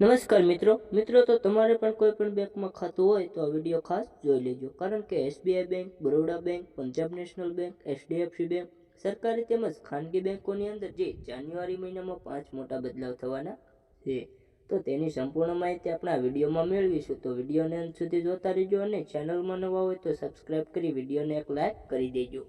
નમસ્કાર મિત્રો. મિત્રો, તો તમારે પણ કોઈ પણ બેંકમાં ખાતું હોય તો આ વીડિયો ખાસ જોઈ લેજો. કારણ કે SBI bank Baroda bank Punjab national bank HDFC bank સરકારી તેમજ ખાનગી બેંકોની અંદર જે જાન્યુઆરી મહિનામાં પાંચ મોટા બદલાવ થવાના છે. તો તેની સંપૂર્ણ માહિતી આપણે આ વિડીયોમાં મેળવીશું. તો વિડીયોને અંત સુધી જોતા રહેજો અને ચેનલમાં નવા હોય તો સબસ્ક્રાઈબ કરી વિડીયોને એક લાઈક કરી દેજો.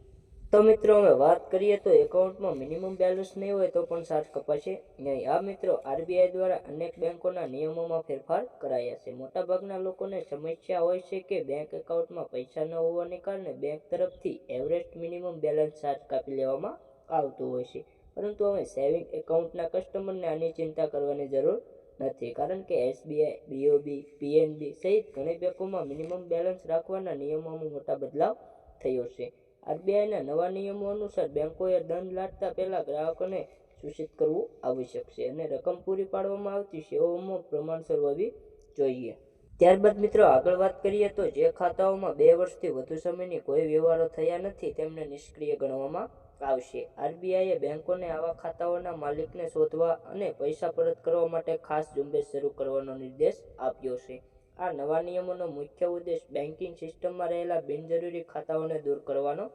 તો મિત્રો અમે વાત કરીએ તો એકાઉન્ટમાં મિનિમમ બેલેન્સ નહીં હોય તો પણ ચાર્જ કપાશે. નહીં આ મિત્રો આરબીઆઈ દ્વારા અનેક બેંકોના નિયમોમાં ફેરફાર કરાયા છે. મોટાભાગના લોકોને સમસ્યા હોય છે કે બેંક એકાઉન્ટમાં પૈસા ન હોવાને કારણે બેંક તરફથી એવરેજ મિનિમમ બેલેન્સ ચાર્જ કાપી લેવામાં આવતું હોય છે. પરંતુ હવે સેવિંગ એકાઉન્ટના કસ્ટમરને આની ચિંતા કરવાની જરૂર નથી, કારણ કે એસબીઆઈ, બીઓબી, પીએનબી સહિત ઘણી બેંકોમાં મિનિમમ બેલેન્સ રાખવાના નિયમોમાં મોટા બદલાવ થયો છે. આરબીઆઈના નવા નિયમો અનુસાર બેંકોએ દંડ લાદતા પહેલા ગ્રાહકોને સૂચિત કરવું આવશ્યક છે અને રકમ પૂરી પાડવામાં આવતી સેવાઓમાં પ્રમાણસર હોવી જોઈએ. ત્યારબાદ મિત્રો, આગળ વાત કરીએ તો જે ખાતાઓમાં બે વર્ષથી વધુ સમયની કોઈ વ્યવહારો થયા નથી તેમને નિષ્ક્રિય ગણવામાં આવશે. આરબીઆઈએ બેંકોને આવા ખાતાઓના માલિકને શોધવા અને પૈસા પરત કરવા માટે ખાસ ઝુંબેશ શરૂ કરવાનો નિર્દેશ આપ્યો છે. આ નવા નિયમોનો મુખ્ય ઉદ્દેશ બેન્કિંગ સિસ્ટમમાં રહેલા બિનજરૂરી ખાતાઓને દૂર કરવાનો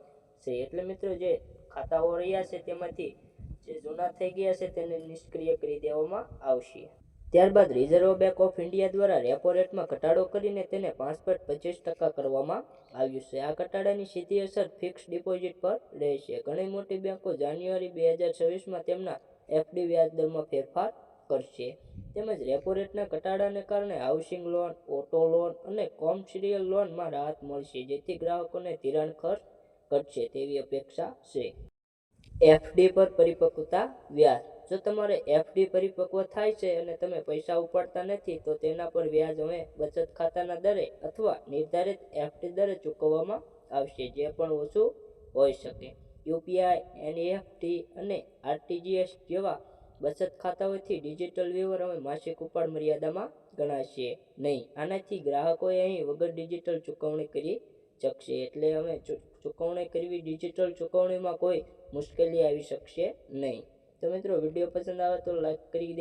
છે. એટલે મિત્રો, જે ખાતાઓ રહ્યા છે તેમાંથી જે જૂના થઈ ગયા છે તેને નિષ્ક્રિય કરી દેવામાં આવશે. ત્યારબાદ રિઝર્વ બેંક ઓફ ઇન્ડિયા દ્વારા રેપો રેટમાં ઘટાડો કરીને તેને પાંચ પોઈન્ટ પચીસ ટકા કરવામાં આવ્યું છે. આ ઘટાડાની સીધી અસર ફિક્સ ડિપોઝિટ પર રહેશે. ઘણી મોટી બેંકો જાન્યુઆરી બે હજાર છવ્વીસમાં તેમના એફડી વ્યાજ દરમાં ફેરફાર કરશે. તેમજ રેપો રેટના ઘટાડાને કારણે હાઉસિંગ લોન, ઓટો લોન અને કોમર્શિયલ લોનમાં રાહત મળશે, જેથી ગ્રાહકોને ધિરાણ ખર્ચ ઘટશે તેવી અપેક્ષા છે. એફડી પર પરિપક્વતા વ્યાજ. જો તમારે એફડી પરિપક્વ થાય છે અને તમે પૈસા ઉપાડતા નથી, તો તેના પર વ્યાજ હવે બચત ખાતાના દરે અથવા નિર્ધારિત એફડી દરે ચૂકવવામાં આવશે, જે પણ ઓછું હોઈ શકે. યુપીઆઈ એનઈએફટી અને આરટીજીએસ જેવા બચત ખાતાઓથી ડિજિટલ વ્યવહાર અમે માસિક ઉપાડ મર્યાદામાં ગણાશે નહીં. આનાથી ગ્રાહકોએ અહીં વગર ડિજિટલ ચૂકવણી કરી શકશે એટલે અમે ચૂકવણી કરવી ડિજિટલ ચૂકવણીમાં કોઈ મુશ્કેલી આવી શકશે નહીં. તો મિત્રો, વીડિયો પસંદ આવે તો લાઈક કરી દે